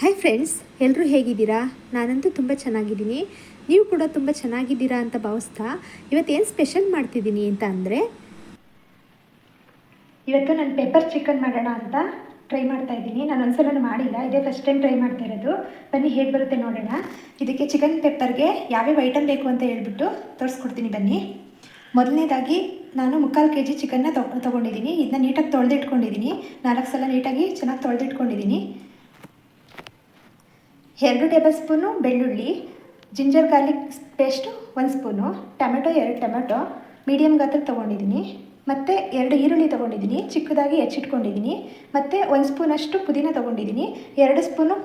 Hi friends ಎಲ್ಲರೂ ಹೇಗಿದ್ದೀರಾ? ನಾನಂತೂ ತುಂಬ ಚೆನ್ನಾಗಿದ್ದೀನಿ. ನೀವು ಕೂಡ ತುಂಬ ಚೆನ್ನಾಗಿದ್ದೀರಾ ಅಂತ ಭಾವಿಸ್ತಾ ಇವತ್ತೇನು ಸ್ಪೆಷಲ್ ಮಾಡ್ತಿದ್ದೀನಿ ಅಂತ ಅಂದರೆ? ಇವತ್ತು ನಾನು ಪೆಪ್ಪರ್ ಚಿಕನ್ ಮಾಡೋಣ ಅಂತ ಟ್ರೈ ಮಾಡ್ತಾ ಇದ್ದೀನಿ. ನಾನು ಒಂದ್ಸಲ ಮಾಡಿಲ್ಲ. ಇದೇ ಫಸ್ಟ್ ಟೈಮ್ ಟ್ರೈ ಮಾಡ್ತಾ ಇರೋದು. ಬನ್ನಿ, ಹೇಗೆ ಬರುತ್ತೆ ನೋಡೋಣ. ಇದಕ್ಕೆ ಚಿಕನ್ ಪೆಪ್ಪರ್ಗೆ ಯಾವ್ಯಾವ ಐಟಮ್ ಬೇಕು ಅಂತ ಹೇಳ್ಬಿಟ್ಟು ತೋರಿಸ್ಕೊಡ್ತೀನಿ ಬನ್ನಿ. ಮೊದಲನೇದಾಗಿ ನಾನು ಮುಕ್ಕಾಲು ಕೆ ಜಿ ಚಿಕನ್ನ ತಗೊ ತೊಗೊಂಡಿದ್ದೀನಿ. ಇದನ್ನ ನೀಟಾಗಿ ತೊಳೆದಿಟ್ಕೊಂಡಿದ್ದೀನಿ. ನಾಲ್ಕು ಸಲ ನೀಟಾಗಿ ಚೆನ್ನಾಗಿ ತೊಳೆದಿಟ್ಕೊಂಡಿದ್ದೀನಿ. ಎರಡು ಟೇಬಲ್ ಸ್ಪೂನು ಬೆಳ್ಳುಳ್ಳಿ, ಜಿಂಜರ್ ಗಾರ್ಲಿಕ್ ಪೇಸ್ಟು ಒಂದು ಸ್ಪೂನು, ಟೊಮೆಟೊ ಎರಡು ಟೊಮೆಟೊ ಮೀಡಿಯಮ್ ಗಾತ್ರ ತೊಗೊಂಡಿದ್ದೀನಿ. ಮತ್ತು ಎರಡು ಈರುಳ್ಳಿ ತೊಗೊಂಡಿದ್ದೀನಿ, ಚಿಕ್ಕದಾಗಿ ಹೆಚ್ಚಿಟ್ಕೊಂಡಿದ್ದೀನಿ. ಮತ್ತು ಒಂದು ಸ್ಪೂನಷ್ಟು ಪುದೀನ ತೊಗೊಂಡಿದ್ದೀನಿ, ಎರಡು ಸ್ಪೂನು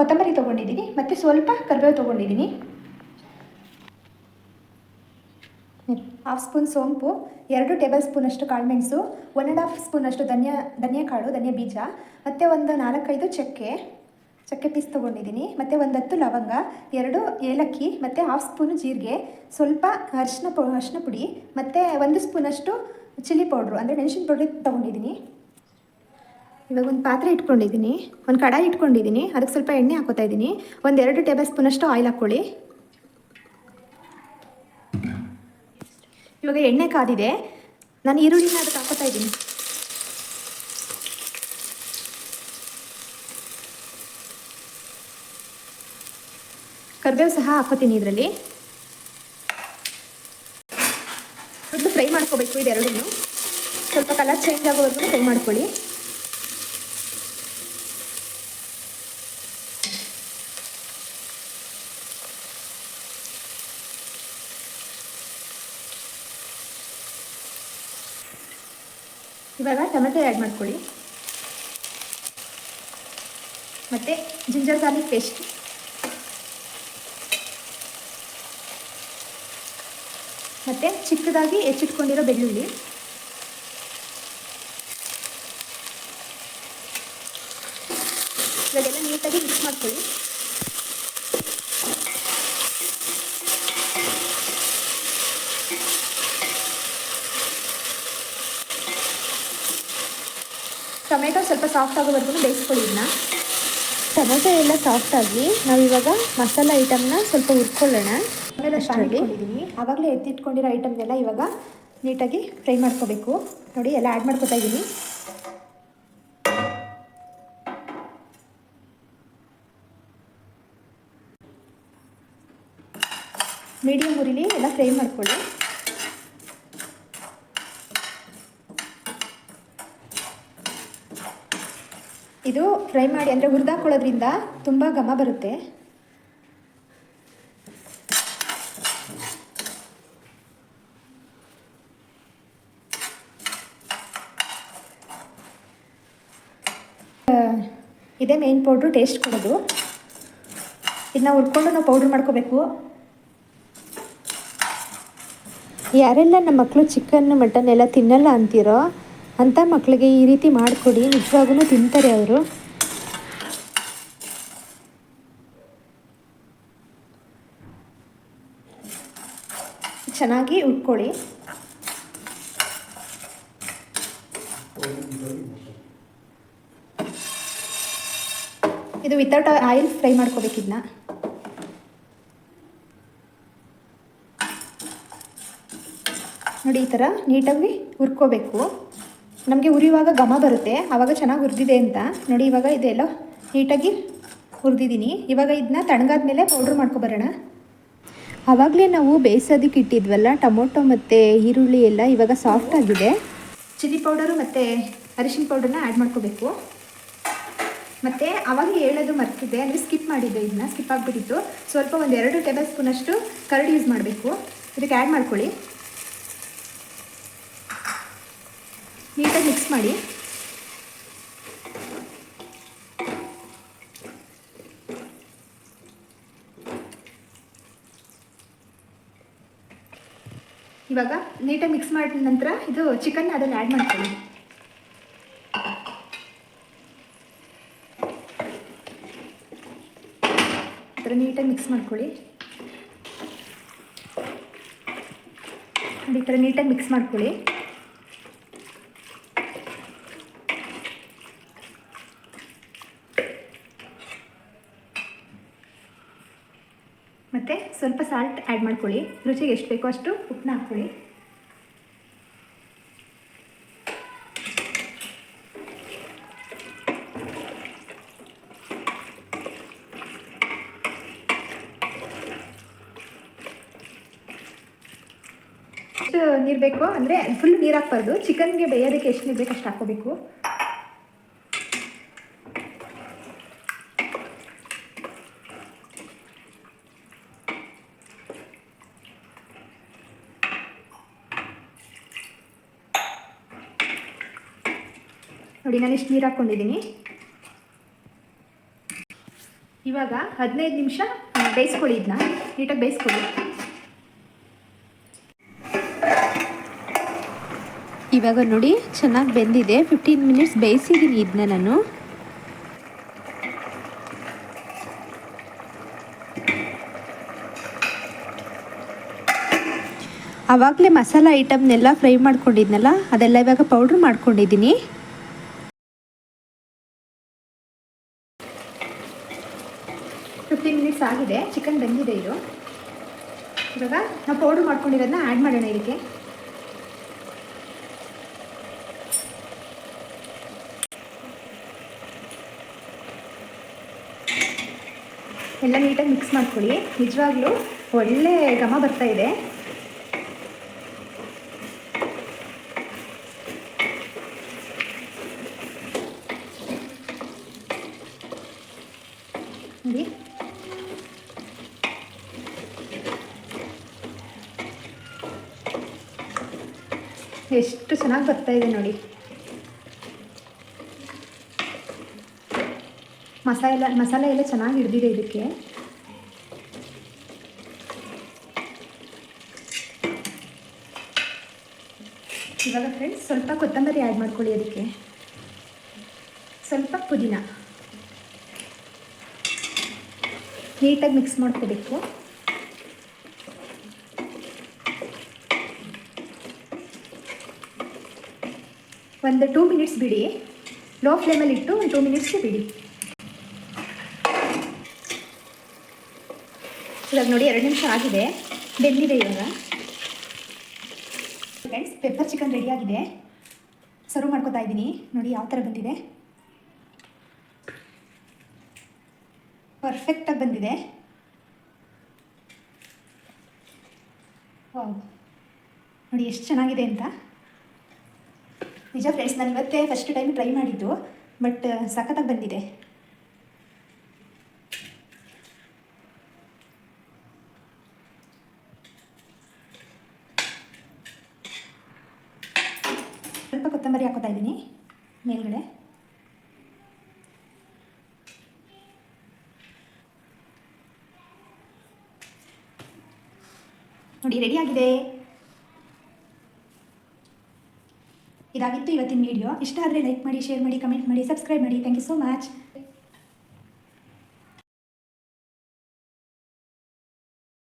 ಕೊತ್ತಂಬರಿ ತೊಗೊಂಡಿದ್ದೀನಿ, ಮತ್ತು ಸ್ವಲ್ಪ ಕರಿಬೇವು ತೊಗೊಂಡಿದ್ದೀನಿ. ಹಾಫ್ ಸ್ಪೂನ್ ಸೋಂಪು, ಎರಡು ಟೇಬಲ್ ಸ್ಪೂನಷ್ಟು ಕಾಳುಮೆಣಸು ಒನ್ ಆ್ಯಂಡ್ ಹಾಫ್ ಸ್ಪೂನಷ್ಟು ಧನಿಯಾ ಧನಿಯಾ ಕಾಳು ಧನಿಯಾ ಬೀಜ, ಮತ್ತು ಒಂದು ನಾಲ್ಕೈದು ಚಕ್ಕೆ ಚಕ್ಕೆ ಪೀಸ್ ತೊಗೊಂಡಿದ್ದೀನಿ. ಮತ್ತು ಒಂದು ಹತ್ತು ಲವಂಗ, ಎರಡು ಏಲಕ್ಕಿ, ಮತ್ತು ಹಾಫ್ ಸ್ಪೂನು ಜೀರಿಗೆ, ಸ್ವಲ್ಪ ಅರಿಶಿನ ಪೊ ಅರಿಶಿನ ಪುಡಿ, ಮತ್ತು ಒಂದು ಸ್ಪೂನಷ್ಟು ಚಿಲ್ಲಿ ಪೌಡ್ರು ಅಂದರೆ ಮೆಣಸಿನ ಪೌಡ್ರ್ ತೊಗೊಂಡಿದ್ದೀನಿ. ಇವಾಗ ಒಂದು ಪಾತ್ರೆ ಇಟ್ಕೊಂಡಿದ್ದೀನಿ. ಒಂದು ಕಡಾಯಿ ಇಟ್ಕೊಂಡಿದ್ದೀನಿ. ಅದಕ್ಕೆ ಸ್ವಲ್ಪ ಎಣ್ಣೆ ಹಾಕೋತಾ ಇದ್ದೀನಿ. ಒಂದು ಎರಡು ಟೇಬಲ್ ಸ್ಪೂನಷ್ಟು ಆಯಿಲ್ ಹಾಕ್ಕೊಳ್ಳಿ. ಇವಾಗ ಎಣ್ಣೆ ಕಾದಿದೆ. ನಾನು ಈರುಳ್ಳಿನ ಅದಕ್ಕೆ ಹಾಕೋತಾ ಇದ್ದೀನಿ. ಕರಿಬೇವು ಸಹ ಹಾಕೋತೀನಿ ಇದರಲ್ಲಿ. ಮೊದಲು ಫ್ರೈ ಮಾಡ್ಕೋಬೇಕು ಇದೆರಡೂ ಸ್ವಲ್ಪ ಕಲರ್ ಚೇಂಜ್ ಆಗೋವರೆಗೂ ಫ್ರೈ ಮಾಡ್ಕೊಳ್ಳಿ. ಇವಾಗ ಟೊಮೆಟೊ ಆ್ಯಡ್ ಮಾಡ್ಕೊಳ್ಳಿ. ಮತ್ತು ಜಿಂಜರ್ ಗಾರ್ಲಿಕ್ ಪೇಸ್ಟ್. ಮತ್ತು ಚಿಕ್ಕದಾಗಿ ಹೆಚ್ಚಿಟ್ಕೊಂಡಿರೋ ಬೆಳ್ಳುಳ್ಳಿ. ಇವಾಗೆಲ್ಲ ನೀಟಾಗಿ ಮಿಕ್ಸ್ ಮಾಡ್ಕೊಳ್ಳಿ. ಟೊಮೆಟೊ ಸ್ವಲ್ಪ ಸಾಫ್ಟ್ ಆಗೋವರೆಗೂ ಬೇಯಿಸ್ಕೊಳ್ಳಿ ಇದನ್ನ ಟೊಮೆಟೊ ಎಲ್ಲ ಸಾಫ್ಟಾಗಿ ನಾವಿವಾಗ ಮಸಾಲ ಐಟಮ್ನ ಸ್ವಲ್ಪ ಹುರ್ಕೊಳ್ಳೋಣ. ಇಟ್ಕೊಂಡಿದ್ದೀನಿ ಆವಾಗಲೇ ಎತ್ತಿಟ್ಕೊಂಡಿರೋ ಐಟಮ್ನೆಲ್ಲ ಇವಾಗ ನೀಟಾಗಿ ಫ್ರೈ ಮಾಡ್ಕೋಬೇಕು. ನೋಡಿ ಎಲ್ಲ ಆ್ಯಡ್ ಮಾಡ್ಕೋತಾ ಇದ್ದೀನಿ ಮೀಡಿಯಮ್ ಉರಿಲಿ ಎಲ್ಲ ಫ್ರೈ ಮಾಡ್ಕೊಳ್ಳಿ. ಇದು ಫ್ರೈ ಮಾಡಿ ಅಂದರೆ ಹುರಿದಾಕೊಳ್ಳೋದ್ರಿಂದ ತುಂಬ ಘಮ ಬರುತ್ತೆ. ಇದೇ ಮೇನ್ ಪೌಡ್ರು ಟೇಸ್ಟ್ ಕೊಡೋದು. ಇದನ್ನ ಹುರ್ಕೊಂಡು ನಾವು ಪೌಡ್ರ್ ಮಾಡ್ಕೋಬೇಕು. ಯಾರೆಲ್ಲ ನಮ್ಮ ಮಕ್ಕಳು ಚಿಕನ್ ಮಟನ್ ಎಲ್ಲ ತಿನ್ನಲ್ಲ ಅಂತೀರೋ ಅಂಥ ಮಕ್ಕಳಿಗೆ ಈ ರೀತಿ ಮಾಡಿಕೊಡಿ ನಿಜವಾಗೂ ತಿಂತಾರೆ ಅವರು. ಚೆನ್ನಾಗಿ ಉಟ್ಕೊಳ್ಳಿ ಇದು ವಿತೌಟ್ ಆಯಿಲ್ ಫ್ರೈ ಮಾಡ್ಕೋಬೇಕು ಇದನ್ನ ನೋಡಿ ಈ ಥರ ನೀಟಾಗಿ ಹುರ್ಕೋಬೇಕು. ನಮಗೆ ಉರಿಯುವಾಗ ಘಮ ಬರುತ್ತೆ ಆವಾಗ ಚೆನ್ನಾಗಿ ಹುರಿದಿದೆ ಅಂತ. ನೋಡಿ ಇವಾಗ ಇದೆಲ್ಲ ನೀಟಾಗಿ ಹುರಿದಿದ್ದೀನಿ ಇವಾಗ ಇದನ್ನ ತಣ್ಣಗಾದ್ಮೇಲೆ ಪೌಡ್ರ್ ಮಾಡ್ಕೊಬರೋಣ ಆವಾಗಲೇ ನಾವು ಬೇಯಿಸೋದಕ್ಕೆ ಇಟ್ಟಿದ್ವಲ್ಲ, ಟೊಮೊಟೊ ಮತ್ತು ಈರುಳ್ಳಿ ಎಲ್ಲ ಇವಾಗ ಸಾಫ್ಟ್ ಆಗಿದೆ. ಚಿಲ್ಲಿ ಪೌಡರು ಮತ್ತು ಅರಿಶಿನ ಪೌಡರ್ನ ಆ್ಯಡ್ ಮಾಡ್ಕೋಬೇಕು. ಮತ್ತು ಅವಾಗ ಹೇಳೋದು ಮರ್ತಿದ್ದೆ, ಅಂದರೆ ಸ್ಕಿಪ್ ಮಾಡಿದ್ದೆ ಇದನ್ನ ಸ್ಕಿಪ್ ಆಗಿಬಿಟ್ಟಿತ್ತು. ಸ್ವಲ್ಪ ಒಂದು ಎರಡು ಟೇಬಲ್ ಸ್ಪೂನಷ್ಟು ಕರ್ಡ್ ಯೂಸ್ ಮಾಡಬೇಕು. ಇದಕ್ಕೆ ಆ್ಯಡ್ ಮಾಡ್ಕೊಳ್ಳಿ. ನೀಟಾಗಿ ಮಿಕ್ಸ್ ಮಾಡಿ. ಇವಾಗ ನೀಟಾಗಿ ಮಿಕ್ಸ್ ಮಾಡಿದ ನಂತರ ಇದು ಚಿಕನ್ ಅದನ್ನು ಆ್ಯಡ್ ಮಾಡ್ಕೊಳ್ಳಿ. ಎರಡು ನೀಟಾಗಿ ಮಿಕ್ಸ್ ಮಾಡ್ಕೊಳ್ಳಿ. ಈ ಥರ ನೀಟಾಗಿ ಮಿಕ್ಸ್ ಮಾಡ್ಕೊಳ್ಳಿ. ಮತ್ತು ಸ್ವಲ್ಪ ಸಾಲ್ಟ್ ಆ್ಯಡ್ ಮಾಡ್ಕೊಳ್ಳಿ. ರುಚಿಗೆ ಎಷ್ಟು ಬೇಕೋ ಅಷ್ಟು ಉಪ್ಪನ್ನ ಹಾಕ್ಕೊಳ್ಳಿ. ಎಷ್ಟು ನೀರು ಬೇಕು? ಅಂದರೆ ಫುಲ್ ನೀರು ಹಾಕ್ಬಾರ್ದು. ಚಿಕನ್ಗೆ ಬೇಯೋದಕ್ಕೆ ಎಷ್ಟು ನೀರು ಬೇಕು ಅಷ್ಟು ಹಾಕೋಬೇಕು ನೋಡಿ, ನಾನು ಇಷ್ಟು ನೀರು ಹಾಕ್ಕೊಂಡಿದ್ದೀನಿ. ಇವಾಗ ಹದಿನೈದು ನಿಮಿಷ ಬೇಯಿಸ್ಕೊಳ್ಳಿ ಇದನ್ನ ನೀಟಾಗಿ ಬೇಯಿಸ್ಕೊಳ್ಳಿ. ಇವಾಗ ನೋಡಿ, ಚೆನ್ನಾಗಿ ಬೆಂದಿದೆ. ಫಿಫ್ಟೀನ್ ಮಿನಿಟ್ಸ್ ಬೇಯಿಸಿದ್ದೀನಿ ಇದನ್ನ ನಾನು. ಆವಾಗಲೇ ಮಸಾಲ ಐಟಮ್ನೆಲ್ಲ ಫ್ರೈ ಮಾಡ್ಕೊಂಡಿದ್ನಲ್ಲ, ಅದೆಲ್ಲ ಇವಾಗ ಪೌಡ್ರ್ ಮಾಡ್ಕೊಂಡಿದ್ದೀನಿ. ಫಿಫ್ಟೀನ್ ಮಿನಿಟ್ಸ್ ಆಗಿದೆ. ಚಿಕನ್ ಬೆಂದಿದೆ ಇದು. ಇವಾಗ ನಾವು ಪೌಡ್ರ್ ಮಾಡ್ಕೊಂಡಿರೋದನ್ನ ಆ್ಯಡ್ ಮಾಡೋಣ ಇದಕ್ಕೆ. ಎಲ್ಲ ನೀಟಾಗಿ ಮಿಕ್ಸ್ ಮಾಡ್ಕೊಳ್ಳಿ. ನಿಜವಾಗ್ಲೂ ಒಳ್ಳೆ ಘಮ ಬರ್ತಾ ಇದೆ. ಎಷ್ಟು ಚೆನ್ನಾಗಿ ಬರ್ತಾ ಇದೆ ನೋಡಿ. ಮಸಾಲೆ ಮಸಾಲೆ ಎಲ್ಲ ಚೆನ್ನಾಗಿ ಹಿಡ್ದಿದೆ ಇದಕ್ಕೆ. ಇವಾಗ ಫ್ರೆಂಡ್ಸ್ ಸ್ವಲ್ಪ ಕೊತ್ತಂಬರಿ ಆ್ಯಡ್ ಮಾಡ್ಕೊಳ್ಳಿ ಅದಕ್ಕೆ. ಸ್ವಲ್ಪ ಪುದೀನ. ನೀಟಾಗಿ ಮಿಕ್ಸ್ ಮಾಡ್ಕೋಬೇಕು. ಒಂದು ಟೂ ಮಿನಿಟ್ಸ್ ಬಿಡಿ. ಲೋ ಫ್ಲೇಮಲ್ಲಿ ಇಟ್ಟು ಒಂದು ಟೂ ಮಿನಿಟ್ಸ್ಗೆ ಬಿಡಿ. ಇವಾಗ ನೋಡಿ ಎರಡು ನಿಮಿಷ ಆಗಿದೆ. ಬೆಂದಿದೆ ಇವಾಗ. ಫ್ರೆಂಡ್ಸ್ ಪೆಪ್ಪರ್ ಚಿಕನ್ ರೆಡಿಯಾಗಿದೆ ಸರ್ವ್ ಮಾಡ್ಕೋತಾ ಇದ್ದೀನಿ. ನೋಡಿ ಯಾವ ಥರ ಬಂದಿದೆ. ಪರ್ಫೆಕ್ಟಾಗಿ ಬಂದಿದೆ. ವಾವ್ ನೋಡಿ ಎಷ್ಟು ಚೆನ್ನಾಗಿದೆ ಅಂತ. ನಿಜ ಫ್ರೆಂಡ್ಸ್ ನಾನು ಇವತ್ತೇ ಫಸ್ಟ್ ಟೈಮ್ ಟ್ರೈ ಮಾಡಿದ್ದು ಬಟ್ ಸಖತ್ತಾಗಿ ಬಂದಿದೆ. ಸ್ವಲ್ಪ ಕೊತ್ತಂಬರಿ ಹಾಕೋತಾ ಇದ್ದೀನಿ ಮೇಲ್ಗಡೆ. ನೋಡಿ ರೆಡಿ ಆಗಿದೆ. ಇದಾಗಿತ್ತು ಇವತ್ತಿನ ವಿಡಿಯೋ ಇಷ್ಟ ಆದರೆ ಲೈಕ್ ಮಾಡಿ ಶೇರ್ ಮಾಡಿ ಕಮೆಂಟ್ ಮಾಡಿ ಸಬ್ಸ್ಕ್ರೈಬ್ ಮಾಡಿ. Thank you so much